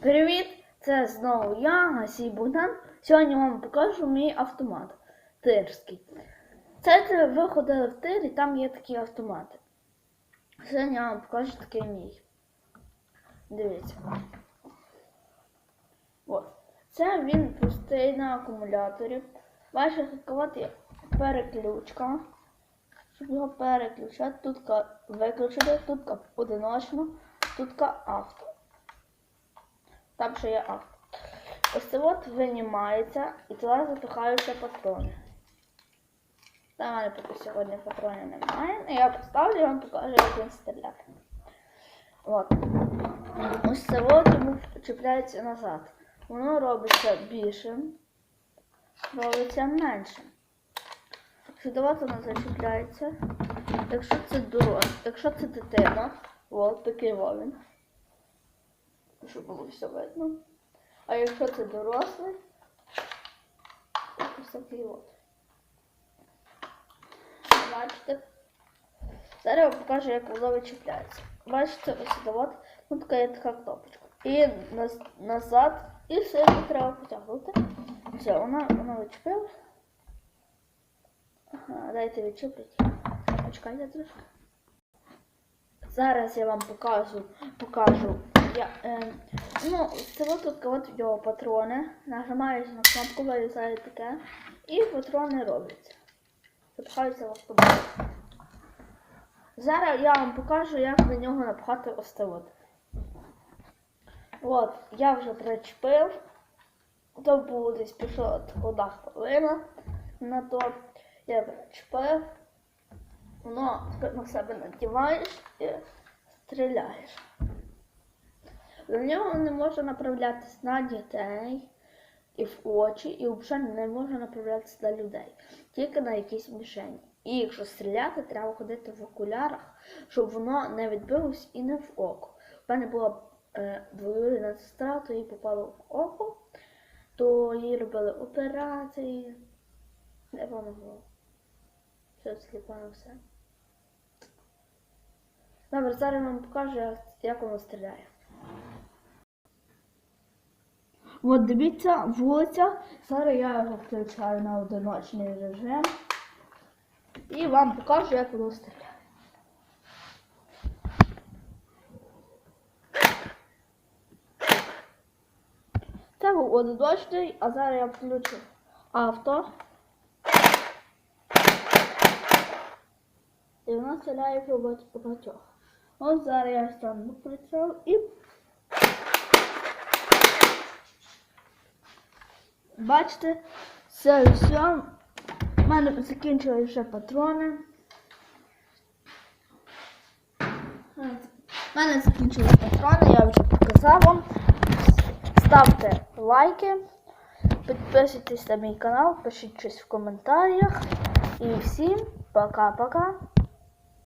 Привіт! Це знову я, Гасій Богдан. Сьогодні вам покажу мій автомат тирський. Це це ви ходили в тир і там є такі автомати. Сьогодні я вам покажу такий мій. Дивіться. От. Це він простий на акумуляторі. Бачите, тут переключка. Щоб його переключати, тут виключити, тут одиночно, тут авто. Там ще є авто. Ось це от винімається і туди запихаються патрони. Та в мене поки сьогодні патронів немає. Ну, Я поставлю і вам покажу, як він стріляє. От. Ось це от йому чіпляється назад. Воно робиться більшим, робиться меншим. Сюди воно зачіпляється. Якщо це дорос, якщо це дитина, от такий він. Щоб було все видно. А якщо це дорослий, то ось такий от. Бачите? Зараз я покажу, як воно вичіпляється. Бачите, ось от, ну така є така кнопочка. І наз- назад, і все треба потягнути. Все, вона, вона вичепилась. Ага, дайте відчепити. Почекайте трошки. Зараз я вам покажу, покажу. Я, е, ну, це от тут от його патрони. Нажимаєш на кнопку, вилізає таке. І патрони робляться. Запихаються в автобус. Зараз я вам покажу, як на нього напхати це от. Я вже причепив. То було десь пішло одна хвилина на то. Я причепив. Воно на себе надіваєш і стріляєш. До нього не може направлятися на дітей і в очі, і взагалі не може направлятися на людей, тільки на якісь мішені. І якщо стріляти, треба ходити в окулярах, щоб воно не відбилось і не в око. У мене була е, двоюрідна сестра, то їй попало в око, то їй робили операції. Не воно було. Все сліпано все. Добре, зараз я вам покажу, як воно стріляє. От дивіться, вулиця. Зараз я його включаю на одиночний режим. І вам покажу, як воно стріляє. Це був одиночний, а зараз я включу авто. І вона стріляє по багатьох. Ось зараз я стану прицел і. Бачите, це все. У мене закінчили вже патрони. У мене закінчились патрони, я вже показав вам. Ставте лайки, підписуйтесь на мій канал, пишіть щось в коментарях. І всім пока-пока.